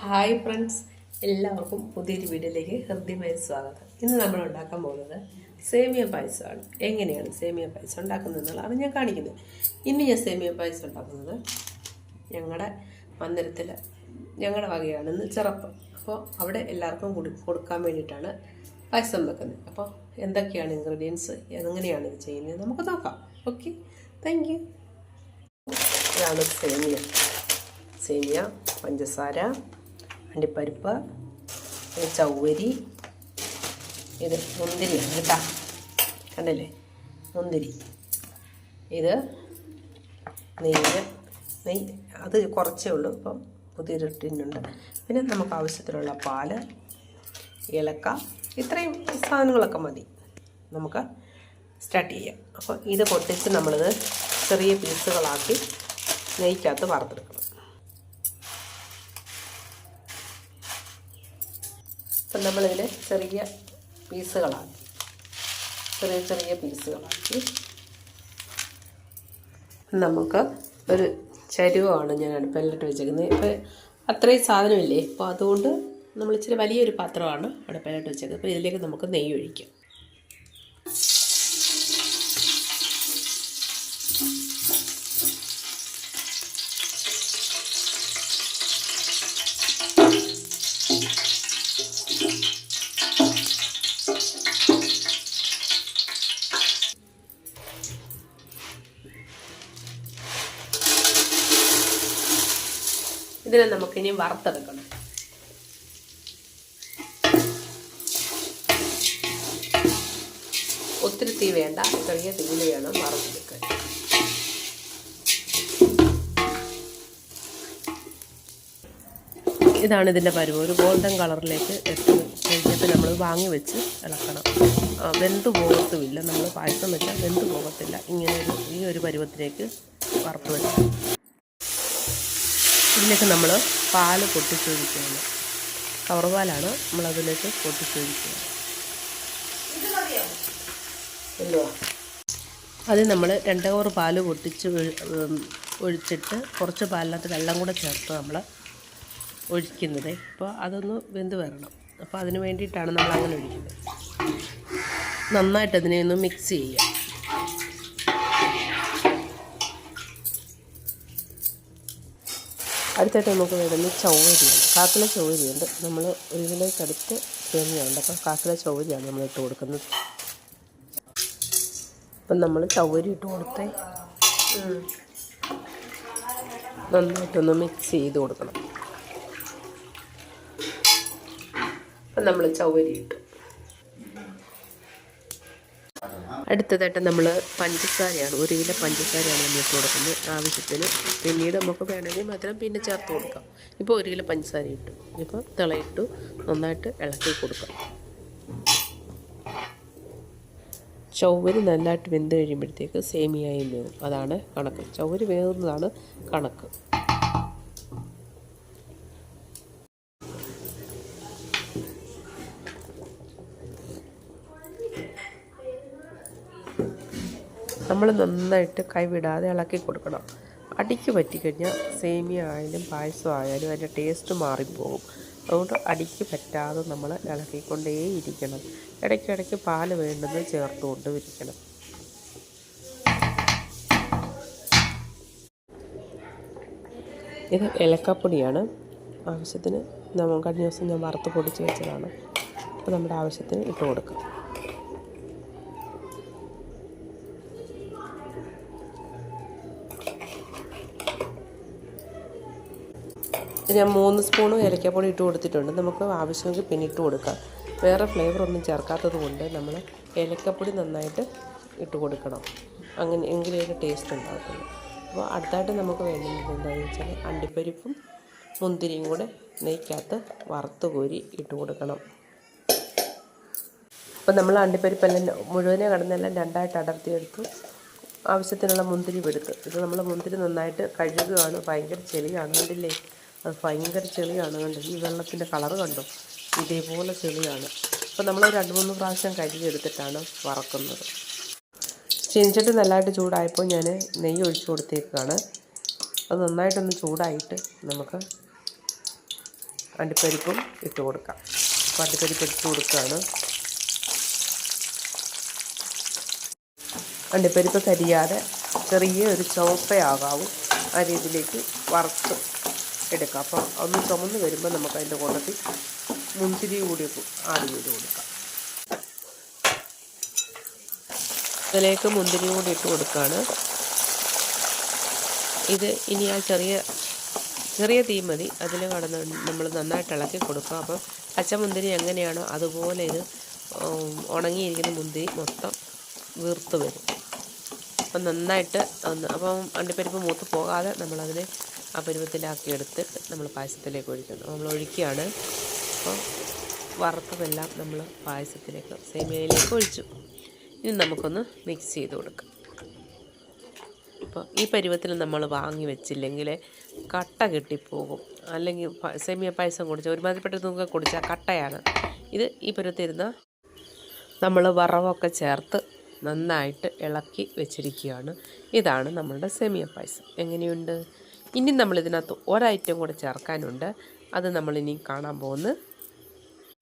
Hi friends എല്ലാവർക്കും പുതിയൊരു വീഡിയോയിലേക്ക് ഹൃദ്യമായ സ്വാഗതം. ഇന്ന് നമ്മൾ ഉണ്ടാക്കാൻ പോകുന്നത് സേമിയ പായസമാണ്. എങ്ങനെയാണ് സേമിയ പായസം ഉണ്ടാക്കുന്നത് എന്നുള്ളതാണ് ഞാൻ കാണിക്കുന്നത്. ഇന്ന് ഞാൻ സേമിയ പായസം ഉണ്ടാക്കുന്നത് ഞങ്ങളുടെ മന്ദിരത്തിൽ ഞങ്ങളുടെ വകയാണ് ഇന്ന് ചെറുപ്പം. അപ്പോൾ അവിടെ എല്ലാവർക്കും കൊടു കൊടുക്കാൻ വേണ്ടിയിട്ടാണ് പായസം വെക്കുന്നത്. അപ്പോൾ എന്തൊക്കെയാണ് ഇൻഗ്രീഡിയൻസ് എങ്ങനെയാണ് ഇത് ചെയ്യുന്നത് നമുക്ക് നോക്കാം. ഓക്കെ താങ്ക് യു ഇതാണ് സേമിയ. സേമിയ പഞ്ചസാര അണ്ടിപ്പരിപ്പ് ഇത് ചൗവരി ഇത് മുന്തിരിയാണ് കേട്ടോ? കണ്ടല്ലേ? മുന്തിരി. ഇത് നെയ്യ്. നെയ്യ് അത് കുറച്ചേ ഉള്ളൂ ഇപ്പം പുതിയൊരു ടിന്നുണ്ട്. പിന്നെ നമുക്ക് ആവശ്യത്തിനുള്ള പാൽ ഏലക്ക ഇത്രയും സാധനങ്ങളൊക്കെ മതി. നമുക്ക് സ്റ്റാർട്ട് ചെയ്യാം. അപ്പോൾ ഇത് പൊട്ടിച്ച് നമ്മളിത് ചെറിയ പീസുകളാക്കി നെയ്ക്കകത്ത് വറുത്തെടുക്കണം. അപ്പം നമ്മളിതിനെ ചെറിയ പീസുകളാണ് ചെറിയ ചെറിയ പീസുകളാക്കി. നമുക്ക് ഒരു ചരുവമാണ് ഞാൻ അടുപ്പിലിട്ട് വെച്ചേക്കുന്നത് ഇപ്പോൾ അത്രയും സാധനമില്ലേ? അപ്പോൾ അതുകൊണ്ട് നമ്മൾ ഇച്ചിരി വലിയൊരു പാത്രമാണ് അടുപ്പിലിട്ട് വെച്ചേക്കുന്നത് അപ്പോൾ ഇതിലേക്ക് നമുക്ക് നെയ്യ് ഒഴിക്കാം ഇതിനെ നമുക്കിനി വറുത്തെടുക്കണം. ഒത്തിരി തീ വേണ്ട ചെറിയ തീ വേണം വറുത്തെടുക്കാൻ. ഇതാണ് ഇതിന്റെ പരുവ്. ഒരു ഗോൾഡൻ കളറിലേക്ക് എത്തി കഴിഞ്ഞിട്ട് നമ്മൾ വാങ്ങി വെച്ച് ഇളക്കണം. വെന്ത് പോകത്തുമില്ല. നമ്മൾ പായസം വെച്ചാൽ വെന്ത് പോകത്തില്ല. ഇങ്ങനെ ഒരു ഈ ഒരു പരുവത്തിലേക്ക് വറുത്ത് വെച്ച്. ഇതിലേക്ക് നമ്മൾ പാൽ പൊട്ടിച്ചൊഴിക്കുകയാണ്. കവർ പാലാണ് നമ്മളതിലേക്ക് പൊട്ടിച്ചൊഴിക്കുക അത് നമ്മൾ രണ്ട് കവർ പാൽ പൊട്ടിച്ച് ഒഴിച്ചിട്ട് കുറച്ച് പാലിനകത്ത് വെള്ളം കൂടെ ചേർത്ത് നമ്മൾ ഒഴിക്കുന്നത്. അപ്പോൾ അതൊന്ന് വെന്ത് വരണം. അപ്പോൾ അതിന് വേണ്ടിയിട്ടാണ് നമ്മൾ അങ്ങനെ ഒഴിക്കുന്നത്. നന്നായിട്ട് അതിനെ ഒന്ന് മിക്സ് ചെയ്യുക. അടുത്തായിട്ട് നമുക്ക് വരുന്നത് ചൗവരിയാണ്. കാക്കില ചൗവരിയുണ്ട്. നമ്മൾ ഒരു അടുത്ത് തേങ്ങയുണ്ട്. അപ്പോൾ കാക്കില ചൗവരിയാണ് നമ്മൾ ഇട്ട് കൊടുക്കുന്നത്. അപ്പം നമ്മൾ ചൗവരി ഇട്ട് കൊടുത്ത് നന്നായിട്ടൊന്ന് മിക്സ് ചെയ്ത് കൊടുക്കണം. അപ്പം നമ്മൾ ചൗവരി ഇട്ടു. അടുത്തതായിട്ട് നമ്മൾ പഞ്ചസാരയാണ് ഒരു കിലോ പഞ്ചസാരയാണ് നമ്മൾ ഇട്ട് കൊടുക്കുന്നത്. ആവശ്യത്തിന് പിന്നീട് നമുക്ക് വേണമെങ്കിൽ മധുരം പിന്നെ ചേർത്ത് കൊടുക്കാം. ഇപ്പോൾ ഒരു കിലോ പഞ്ചസാര ഇട്ടു. ഇപ്പോൾ തിളയിട്ടു നന്നായിട്ട് ഇളക്കി കൊടുക്കാം. ചൊവ്വര് നല്ലതായിട്ട് വെന്ത് കഴിയുമ്പോഴത്തേക്ക് സേമിയായി വേവും അതാണ് കണക്ക്. ചൊവ്വര് വേവുന്നതാണ് കണക്ക്. നമ്മൾ നന്നായിട്ട് കൈവിടാതെ ഇളക്കി കൊടുക്കണം അടിക്ക് പറ്റിക്കഴിഞ്ഞാൽ സേമിയ ആയാലും പായസം ആയാലും അതിന്റെ ടേസ്റ്റ് മാറിപ്പോകും അതുകൊണ്ട് അടിക്ക് പറ്റാതെ നമ്മൾ ഇളക്കിക്കൊണ്ടേയിരിക്കണം. ഇടയ്ക്കിടയ്ക്ക് പാൽ വേണ്ടുന്നത് ചേർത്തുകൊണ്ട് ഇരിക്കണം ഇത് ഇലക്കപ്പൊടിയാണ് ആവശ്യത്തിന് നമ്മൾ കഴിഞ്ഞ ദിവസം ഞാൻ വറുത്ത് പൊടിച്ച് വെച്ചതാണ്. അപ്പോൾ നമ്മുടെ ആവശ്യത്തിന് ഇട്ട് കൊടുക്കാം. ഞാൻ മൂന്ന് സ്പൂണ് ഏലക്കപ്പൊടി ഇട്ട് കൊടുത്തിട്ടുണ്ട്. നമുക്ക് ആവശ്യമെങ്കിൽ പിന്നെ ഇട്ട് കൊടുക്കാം. വേറെ ഫ്ലേവർ ഒന്നും ചേർക്കാത്തത് കൊണ്ട് നമ്മൾ ഏലക്കപ്പൊടി നന്നായിട്ട് ഇട്ട് കൊടുക്കണം. അങ്ങനെ എങ്കിലേ ഒരു ടേസ്റ്റ് ഉണ്ടാകത്തുള്ളൂ അപ്പോൾ അടുത്തായിട്ട് നമുക്ക് വേണ്ടത് എന്താണെന്ന് വെച്ചാൽ അണ്ടിപ്പരിപ്പും മുന്തിരിയും കൂടെ നെയ്ക്കകത്ത് വറുത്ത് കോരി ഇട്ട് കൊടുക്കണം. അപ്പോൾ നമ്മൾ അണ്ടിപ്പരിപ്പെല്ലാം മുഴുവനെ കടന്നെല്ലാം രണ്ടായിട്ട് അടർത്തിയെടുത്തു. ആവശ്യത്തിനുള്ള മുന്തിരി എടുത്ത്. ഇത് നമ്മൾ മുന്തിരി നന്നായിട്ട് കഴുകുകയാണ്. ഭയങ്കര ചെളിയാണ്. കണ്ടില്ലേ? അത് ഭയങ്കര ചെളിയാണ് കണ്ടോ? ഈ വെള്ളത്തിന്റെ കളറ് കണ്ടു? ഇതേപോലെ ചെളിയാണ്. അപ്പോൾ നമ്മൾ രണ്ട് മൂന്ന് പ്രാവശ്യം കഴുകിയെടുത്തിട്ടാണ് വറക്കുന്നത്. ചീനിച്ചട്ടി നല്ലതായിട്ട് ചൂടായപ്പോൾ ഞാൻ നെയ്യ് ഒഴിച്ച് കൊടുത്തേക്കാണ്. അത് നന്നായിട്ടൊന്ന് ചൂടായിട്ട് നമുക്ക് അണ്ടിപ്പരിപ്പും ഇട്ട് കൊടുക്കാം. അപ്പോൾ അണ്ടിപ്പരിപ്പ് ഇട്ട് കൊടുക്കുകയാണ് അണ്ടിപ്പരിപ്പ് കരിയാതെ ചെറിയ ഒരു ചുവപ്പയാകാവും ആ രീതിയിലേക്ക് വറുത്ത് എടുക്കാം. അപ്പോൾ ഒന്ന് ചുമന്ന് വരുമ്പോൾ നമുക്ക് അതിന്റെ കൂട്ടത്തിൽ മുന്തിരി കൂടി ആഡ് ചെയ്ത് കൊടുക്കാം. അതിലേക്ക് മുന്തിരി കൂടി ഇട്ട് കൊടുക്കുകയാണ് ഇത് ഇനി ആ ചെറിയ ചെറിയ തീ മതി. അതിൽ കടന്ന് നമ്മൾ നന്നായിട്ട് ഇളക്കി കൊടുക്കുക അപ്പോൾ പച്ചമുന്തിരി എങ്ങനെയാണോ അതുപോലെ ഇത് ഉണങ്ങിയിരിക്കുന്ന മുന്തിരി മൊത്തം വീർത്ത് വരും. അപ്പം നന്നായിട്ട് അപ്പം അണ്ടിപ്പരിപ്പ് മൂത്ത് പോകാതെ നമ്മളതിനെ ആ പരുവത്തിലാക്കി എടുത്ത് നമ്മൾ പായസത്തിലേക്ക് ഒഴിക്കുന്നു. നമ്മൾ ഒഴിക്കുകയാണ്. അപ്പോൾ വറുത്തതെല്ലാം നമ്മൾ പായസത്തിലേക്ക് സേമിയയിലേക്ക് ഒഴിച്ചു. ഇനി നമുക്കൊന്ന് മിക്സ് ചെയ്ത് കൊടുക്കാം. അപ്പോൾ ഈ പരുവത്തിൽ നമ്മൾ വാങ്ങി വെച്ചില്ലെങ്കിൽ കട്ട കെട്ടിപ്പോകും. അല്ലെങ്കിൽ സേമിയ പായസം കുടിച്ചാൽ ഒരുമാതിരിപ്പെട്ട നമുക്ക് കുടിച്ചാൽ കട്ടയാണ്. ഇത് ഈ പരുവത്തിരുന്ന നമ്മൾ വറവൊക്കെ ചേർത്ത് നന്നായിട്ട് ഇളക്കി വെച്ചിരിക്കുകയാണ്. ഇതാണ് നമ്മളുടെ സേമിയ പായസം. എങ്ങനെയുണ്ട്? ഇനി നമ്മൾ ഇതിനകത്ത് ഒരൈറ്റം കൂടെ ചേർക്കാനുണ്ട്. അത് നമ്മളിനി കാണാൻ പോകുന്നു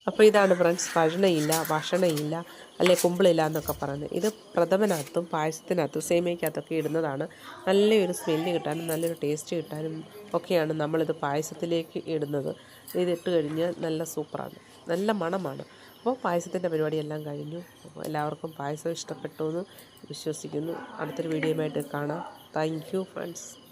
അപ്പോൾ ഇതാണ് ഫ്രണ്ട്സ് ഭക്ഷണയില്ല ഭക്ഷണയില്ല അല്ലെ കുമ്പിളില്ല എന്നൊക്കെ പറയുന്നത്. ഇത് പ്രഥമനകത്തും പായസത്തിനകത്തും സേമിയക്കകത്തൊക്കെ ഇടുന്നതാണ്. നല്ലൊരു സ്മെല്ല് കിട്ടാനും നല്ലൊരു ടേസ്റ്റ് കിട്ടാനും ഒക്കെയാണ് നമ്മളിത് പായസത്തിലേക്ക് ഇടുന്നത്. ഇതിട്ട് കഴിഞ്ഞാൽ നല്ല സൂപ്പറാണ്. നല്ല മണമാണ്. അപ്പോൾ പായസത്തിന്റെ പരിപാടിയെല്ലാം കഴിഞ്ഞു. എല്ലാവർക്കും പായസം ഇഷ്ടപ്പെട്ടു എന്ന് വിശ്വസിക്കുന്നു. അടുത്തൊരു വീഡിയോയുമായിട്ട് കാണാം. Thank you friends